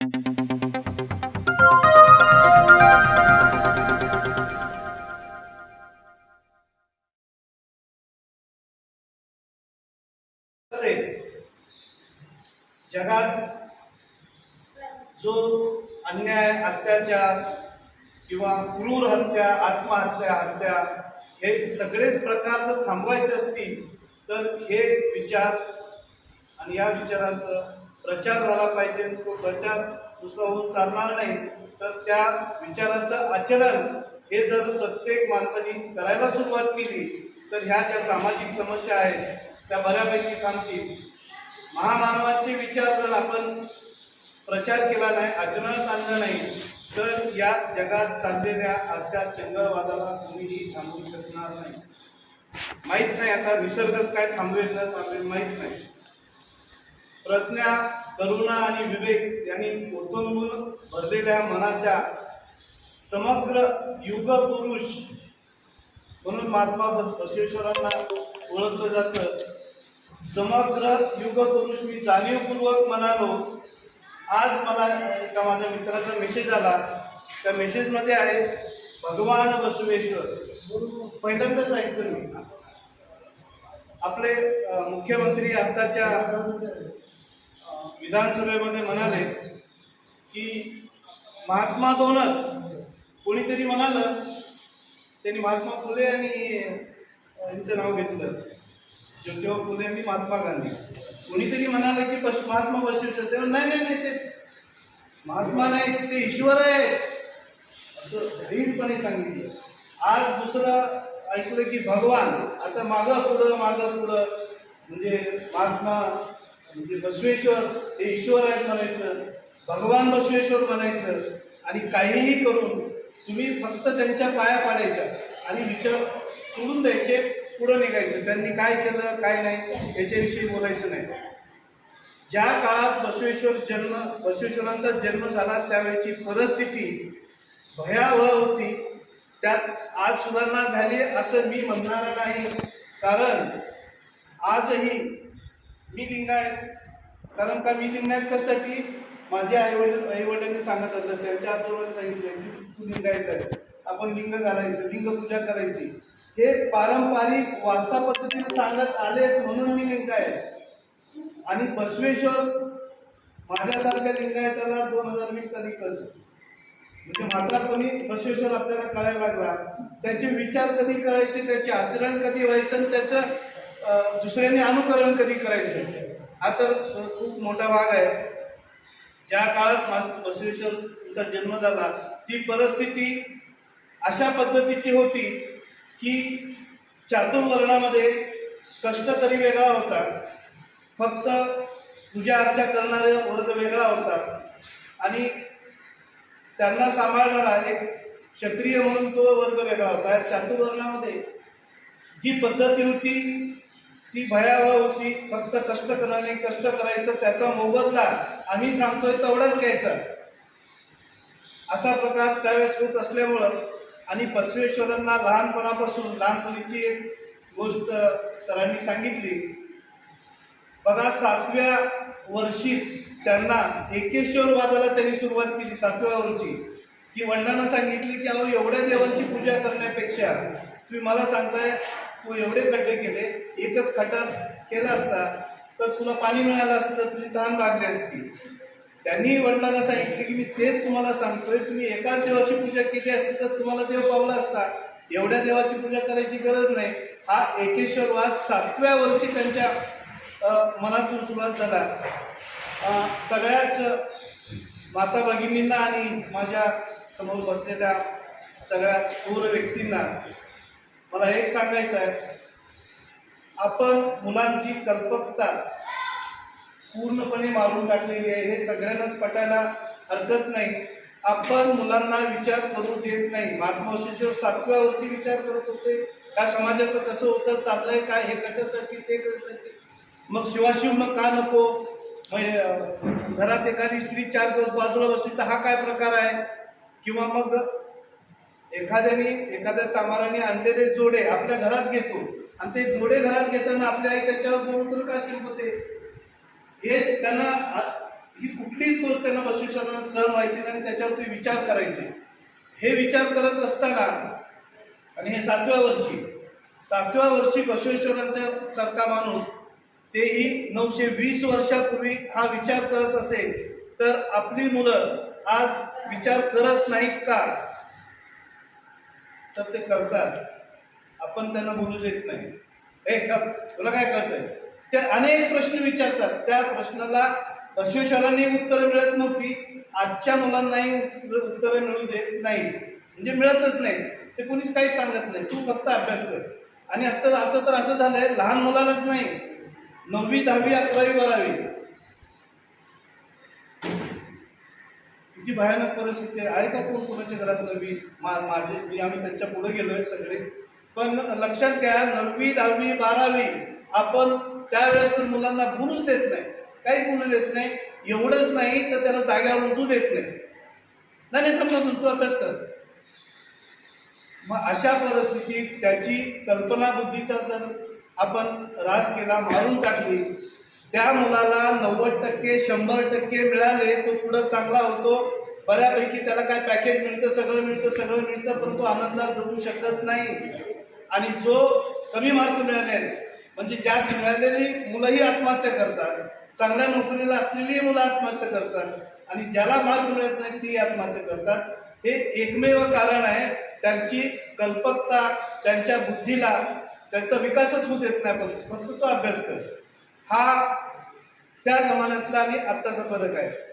जगात जो अन्याय अत्याचार किंवा क्रूर हत्या आत्महत्या हत्या हे सगळेच प्रकार जर थांबवायचे असतील तर हे विचार आणि या विचारांचं प्रचार झाला पाहिजे तो प्रचार दुसरा होऊन चालणार नाही. तर त्या विचाराचं आचरण हे जर प्रत्येक माणसाने करायला सुरुवात केली तर ह्या ज्या सामाजिक समस्या आहेत त्या बऱ्यापैकी थांबतील. महामानवाचे विचार जर आपण प्रचार केला नाही आचरणात आणलं नाही तर या जगात चाललेल्या आजच्या चंगळवादाला कोणीही थांबवू शकणार नाही. माहीत नाही आता निसर्गच काय थांबवेल न थांबवेल माहीत नाही. प्रज्ञा करुणा आणि विवेक यांनी ओतंबून भरलेल्या मनाच्या समग्र युगपुरुष म्हणून महात्मा बसवेश्वरांना ओळखलं जातं. समग्र युगपुरुष मी जाणीवपूर्वक म्हणालो आज मला एका माझ्या मित्राचा मेसेज आला. त्या मेसेजमध्ये आहे भगवान बसवेश्वर. पहिल्यांदाच ऐकतो मी. आपले मुख्यमंत्री आत्ताच्या विधानसभेमध्ये म्हणाले की महात्मा दोनच. कोणीतरी म्हणालं त्यांनी महात्मा फुले आणि यांचं नाव घेतलं. ज्योतिबा फुले आणि महात्मा गांधी. कोणीतरी म्हणालं की बस महात्मा बसवेश्वर तेव्हा नाही नाही नाही ते महात्मा नाही ते ईश्वर आहे. असं जाहीरपणे सांगितलं. आज दुसरं ऐकलं की भगवान. आता मागं पुढं मागं पुढं. म्हणजे महात्मा म्हणजे बसवेश्वर हे ईश्वर आहेत म्हणायचं भगवान बसवेश्वर म्हणायचं आणि काहीही करून तुम्ही फक्त त्यांच्या पाया पाडायच्या आणि विचार सोडून द्यायचे पुढं निघायचं. त्यांनी काय केलं काय नाही याच्याविषयी बोलायचं नाही. ज्या काळात बसवेश्वर जन्म बसवेश्वरांचा जन्म झाला त्यावेळेची परिस्थिती भयावह होती. त्यात आज सुधारणा झाली असं मी म्हणणार नाही. कारण आजही मी लिंगायत. कारण का मी लिंगायत कशासाठी? माझे आईवडील आईवडिलांनी सांगत असलं त्यांच्या आजोबांनी सांगितलं की तू लिंगायत आहे. आपण लिंग घालायचं लिंग पूजा करायची. हे पारंपरिक वारसा पद्धतीने सांगत आले म्हणून मी लिंगायत. आणि बसवेश्वर माझ्यासारख्या लिंगायताला दोन हजार वीस साली कळलं. म्हणजे म्हातारपणी बसवेश्वर आपल्याला कळायला लागला. त्याचे विचार कधी करायचे त्याचे आचरण कधी व्हायचं आणि त्याचं दुसऱ्याने अनुकरण कधी करायचं? हा तर खूप मोठा भाग आहे. ज्या काळात मा- बसवेश्वरचा जन्म झाला ती परिस्थिती अशा पद्धतीची होती की चातुर्वर्णामध्ये कष्टकरी वेगळा होता. फक्त पूजा अर्चा करणारे वर्ग वेगळा होता. आणि त्यांना सांभाळणारा एक क्षत्रिय म्हणून तो वर्ग वेगळा होता. या चातुर्वर्णामध्ये जी पद्धती होती ती भयावह होती. फक्त कष्ट करणे कष्ट करायचं त्याचा मोबदला आम्ही सांगतोय तेवढाच घ्यायचा. असा प्रकार त्यावेळेस होत असल्यामुळं आणि बसवेश्वरांना लहानपणापासून लहानपणीची एक गोष्ट सरांनी सांगितली. बघा सातव्या वर्षीच त्यांना एकेश्वरवादाला त्यांनी सुरुवात केली सातव्या वर्षी. की वडिलांना सांगितली की अहो एवढ्या देवांची पूजा करण्यापेक्षा तुम्ही मला सांगताय तू एवढे खड्डे केले एकच खड्डा केला असता तर तुला पाणी मिळालं असतं तुझी तहान लागली असती. त्यांनी वडिलांना सांगितले की मी तेच तुम्हाला सांगतोय तुम्ही एकाच देवाची पूजा केली असती तर तुम्हाला देव पावला असता. एवढ्या देवाची पूजा करायची गरज नाही. हा एकेश्वरवाद सातव्या वर्षी त्यांच्या मनातून सुरुवात झाला. सगळ्याच माता भगिनींना आणि माझ्यासमोर बसलेल्या सगळ्या थोर व्यक्तींना मला एक सांगायचं आहे. आपण मुलांची कल्पकता पूर्णपणे मारून टाकलेली आहे. हे सगळ्यांनाच पटायला हरकत नाही. आपण मुलांना विचार करू देत नाही. महात्मा सातव्यावरती विचार करत होते. या समाजाचं कसं होतं चाललंय काय हे कशासाठी ते कशासाठी? मग शिवाशिव मग का नको? घरात एखादी स्त्री चार दिवस बाजूला बसली तर हा काय प्रकार आहे? किंवा मग एखाद्याने एखाद्या चामाराने आणलेले जोडे आपल्या घरात घेतो. आणि ते जोडे घरात घेताना आपल्या आई त्याच्यावर बोलून तर का शिरपते हे त्यांना ही कुठलीच गोष्ट त्यांना बसवेश्वरांना सहन व्हायची आणि त्याच्यावरती विचार करायचे. हे विचार करत असताना आणि हे सातव्या वर्षी सातव्या वर्षी बसवेश्वरांचा सारखा माणूस तेही नऊशे वीस वर्षापूर्वी हा विचार करत असेल तर आपली मुलं आज विचार करत नाहीत का? तर ते करतात. आपण त्यांना बोलू देत नाही. हे का तुला काय कळतंय? ते अनेक प्रश्न विचारतात. त्या प्रश्नाला बसवेश्वरांनी उत्तरं मिळत नव्हती. आजच्या मुलांनाही उत्तर- उत्तरं मिळू देत नाही. म्हणजे मिळतच नाही. ते कोणीच काहीच सांगत नाही. तू फक्त अभ्यास कर. आणि आता आता तर असं झालंय. लहान मुलालाच नाही. नववी दहावी अकरावी बारावी. इतकी भयानक परिस्थिती आहे. का कोण कोणाच्या घरात नवी मा माझे मी आम्ही त्यांच्या पुढे गेलोय सगळे. पण लक्षात घ्या नववी दहावी बारावी आपण त्यावेळेस तर मुलांना बोलूच देत नाही. काहीच बोलू देत नाही. एवढंच नाही तर त्याला जाग्यावर उठू देत नाही. नाही नाही थांब तू अभ्यास कर. मग अशा परिस्थितीत त्याची कल्पना बुद्धीचा जर आपण रास केला मारून टाकली त्या मुलाला नव्वद टक्के शंभर टक्के मिळाले तो पुढं चांगला होतो. बऱ्यापैकी त्याला काय पॅकेज मिळतं सगळं मिळतं सगळं मिळतं पण तो आनंदात जगू शकत नाही. आणि जो कमी मार्क मिळाले म्हणजे जास्त मिळालेली मुलंही आत्महत्या करतात. चांगल्या नोकरीला असलेली मुलं आत्महत्या करतात. आणि ज्याला मार्क मिळत नाही ती आत्महत्या करतात. हे एकमेव कारण आहे. त्यांची कल्पकता त्यांच्या बुद्धीला त्यांचा विकासच होऊ देत नाही पण फक्त तो अभ्यास करतो. हा त्या जमान्यातला आणि आत्ताचा फरक आहे.